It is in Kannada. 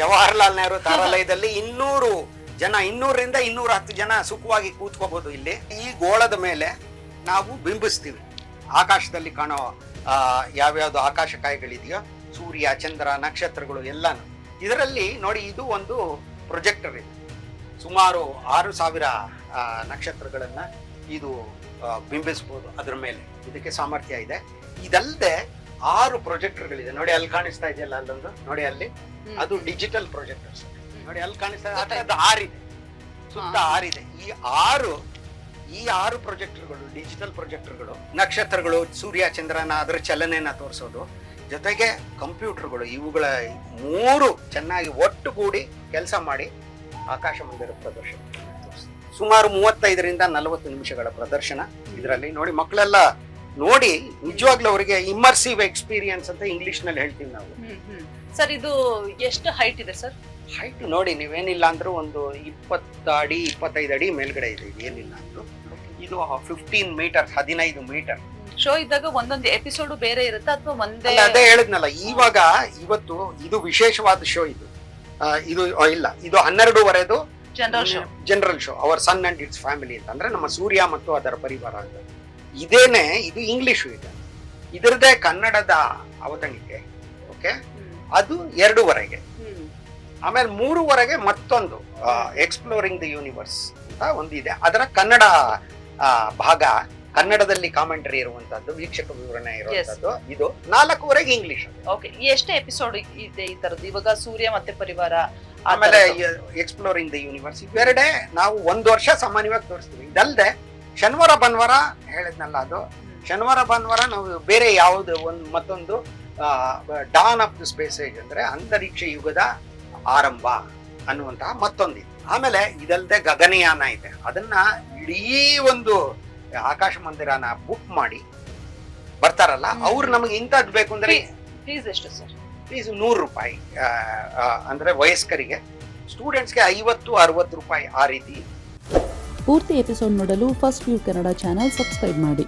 ಜವಾಹರ್ಲಾಲ್ ನೆಹರು ತಾರಾಲಯದಲ್ಲಿ ಇನ್ನೂರು ಜನ, ಇನ್ನೂರರಿಂದ ಇನ್ನೂರ ಹತ್ತು ಜನ ಸುಖವಾಗಿ ಕೂತ್ಕೋಬಹುದು ಇಲ್ಲಿ. ಈ ಗೋಳದ ಮೇಲೆ ನಾವು ಬಿಂಬಿಸ್ತೀವಿ. ಆಕಾಶದಲ್ಲಿ ಕಾಣೋ ಯಾವ್ಯಾವ್ದು ಆಕಾಶಕಾಯಗಳಿದೆಯೋ ಸೂರ್ಯ, ಚಂದ್ರ, ನಕ್ಷತ್ರಗಳು ಎಲ್ಲಾನು. ಇದರಲ್ಲಿ ನೋಡಿ, ಇದು ಒಂದು ಪ್ರೊಜೆಕ್ಟರ್ ಇದೆ. ಸುಮಾರು ಆರು ಸಾವಿರ ನಕ್ಷತ್ರಗಳನ್ನ ಇದು ಬಿಂಬಿಸ್ಬೋದು ಅದ್ರ ಮೇಲೆ. ಇದಕ್ಕೆ ಸಾಮರ್ಥ್ಯ ಇದೆ. ಇದಲ್ಲದೆ ಆರು ಪ್ರೊಜೆಕ್ಟರ್ಗಳಿದೆ. ನೋಡಿ ಅಲ್ಲಿ ಕಾಣಿಸ್ತಾ ಇದೆಯಲ್ಲ ಅಲ್ಲೊಂದು? ನೋಡಿ ಅಲ್ಲಿ. ಅದು ಡಿಜಿಟಲ್ ಪ್ರೊಜೆಕ್ಟರ್ಸ್ ನೋಡಿ ಅಲ್ಲಿ ಕಾಣಿಸ್ತಾ ಥರದ್ದು ಆರಿದೆ ಸುತ್ತ. ಆರಿದೆ ಈ ಆರು ಈ ಆರು ಪ್ರೊಜೆಕ್ಟರ್ಗಳು ಡಿಜಿಟಲ್ ಪ್ರೊಜೆಕ್ಟರ್ಗಳು ನಕ್ಷತ್ರಗಳು ಸೂರ್ಯ ಚಂದ್ರನ ಅದರ ಚಲನೆಯನ್ನ ತೋರಿಸೋದು. ಜೊತೆಗೆ ಕಂಪ್ಯೂಟರ್ಗಳು ಇವುಗಳ ಮೂರು ಚೆನ್ನಾಗಿ ಒಟ್ಟುಗೂಡಿ ಕೆಲಸ ಮಾಡಿ ಆಕಾಶ ಮಂದಿರ ಪ್ರದರ್ಶನ ಸುಮಾರು ಮೂವತ್ತೈದರಿಂದ ನಲವತ್ತು ನಿಮಿಷಗಳ ಪ್ರದರ್ಶನ ಇದರಲ್ಲಿ. ನೋಡಿ ಮಕ್ಕಳೆಲ್ಲ ನೋಡಿ ನಿಜವಾಗ್ಲೂ ಅವರಿಗೆ ಇಮರ್ಸಿವ್ ಎಕ್ಸ್ಪೀರಿಯನ್ಸ್ ಅಂತ ಇಂಗ್ಲಿಷ್ನಲ್ಲಿ ಹೇಳ್ತೀವಿ ನಾವು. ಸರ್ ಇದು ಎಷ್ಟು ಹೈಟ್ ಇದೆ ಸರ್? ಹೈಟ್ ನೋಡಿ ನೀವೇನಿಲ್ಲ ಅಂದ್ರೂ ಒಂದು ಇಪ್ಪತ್ತು ಅಡಿ ಇಪ್ಪತ್ತೈದು ಅಡಿ ಮೇಲ್ಗಡೆ ಇದೆ ಏನಿಲ್ಲ ಅಂದ್ರು. ಇದು ಫಿಫ್ಟೀನ್ ಮೀಟರ್ ಹದಿನೈದು ಮೀಟರ್ ಶೋ ಇದ್ದಾಗ ಒಂದೊಂದು ಎಪಿಸೋಡ್ ಬೇರೆ ಇರುತ್ತೆ ಅಥವಾ ಒಂದೇ ಅದೇ ಹೇಳಿದ್ನಲ್ಲ ಇವಾಗ ಇವತ್ತು ಇದು ವಿಶೇಷವಾದ ಶೋ ಇದು. ಇದು ಇಲ್ಲ ಇದು ಹನ್ನೆರಡೂವರೆದು general show general show our son and it's family ಅಂತ. ಅಂದ್ರೆ ನಮ್ಮ ಸೂರ್ಯ ಮತ್ತು ಅದರ ಪರಿವಾರ ಅಂತ. ಇದೇನೆ ಇದು ಇಂಗ್ಲಿಷು ಇದೆ. ಇದರದೇ ಕನ್ನಡದ ಅವತಣಿಕೆ ಓಕೆ? ಅದು ಎರಡೂವರೆಗೆ. ಆಮೇಲೆ ಮೂರುವರೆಗೆ ಮತ್ತೊಂದು ಎಕ್ಸ್ಪ್ಲೋರಿಂಗ್ ದಿ ಯೂನಿವರ್ಸ್ ಅಂತ ಇದೆ ಅದರ ಕನ್ನಡ ಭಾಗ ಕನ್ನಡದಲ್ಲಿ ಕಾಮೆಂಟ್ರಿ ಇರುವಂತದ್ದು ವೀಕ್ಷಕ ವಿವರಣೆ ಇರುವಂತದ್ದು ಇದು ನಾಲ್ಕೂವರೆಗೆ ಇಂಗ್ಲಿಷ್ ಓಕೆ ಎಷ್ಟೇ ಎಪಿಸೋಡ್ ಇದೆ ಈ ತರದ್ದು? ಇವಾಗ ಸೂರ್ಯ ಮತ್ತೆ ಪರಿವಾರ ಆಮೇಲೆ ಎಕ್ಸ್ಪ್ಲೋರಿಂಗ್ ದಿ ಯೂನಿವರ್ಸ್ ಇವೆರಡೇ ನಾವು ಒಂದು ವರ್ಷ ಸಾಮಾನ್ಯವಾಗಿ ತೋರಿಸ್ತೀವಿ. ಇದಲ್ಲದೆ ಶನಿವಾರ ಭಾನುವಾರ ಹೇಳಿದ್ನಲ್ಲ ಅದು. ಶನಿವಾರ ಭಾನುವಾರ ನಾವು ಬೇರೆ ಯಾವುದು ಒಂದು ಮತ್ತೊಂದು dawn of the space age ಅಂದ್ರೆ ಅಂತರಿಕ್ಷ ಯುಗದ ಆರಂಭ ಅನ್ನುವಂತಹ ಮತ್ತೊಂದಿದೆ. ಆಮೇಲೆ ಇದಲ್ಲದೆ ಗಗನಯಾನ ಇದೆ. ಅದನ್ನ ಇಡೀ ಒಂದು ಆಕಾಶ ಮಂದಿರನ ಬುಕ್ ಮಾಡಿ ಬರ್ತಾರಲ್ಲ. ಅವ್ರು ನಮಗೆ ಇಂಥದ್ದು ಬೇಕು ಅಂದ್ರೆ ಫೀಸ್ ಎಷ್ಟು ಸರ್? ಫೀಸ್ ನೂರು ರೂಪಾಯಿ ಅಂದ್ರೆ ವಯಸ್ಕರಿಗೆ. ಸ್ಟೂಡೆಂಟ್ಸ್ಗೆ ಐವತ್ತು ಅರವತ್ತು ರೂಪಾಯಿ ಆ ರೀತಿ ಪೂರ್ತಿ ಎಪಿಸೋಡ್ ನೋಡಲು first view Kannada channel subscribe ಮಾಡಿ.